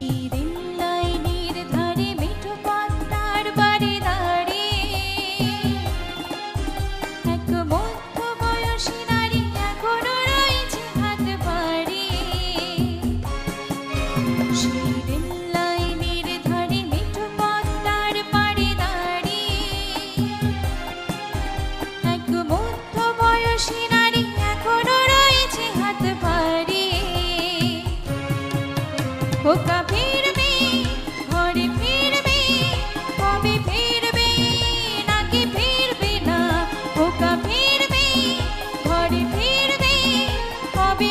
eating খোকা ফিরবে ঘরে ফিরবে কবে ফিরবে নাকি ফিরবে না? খোকা ফিরবে ঘরে ফিরবে কবে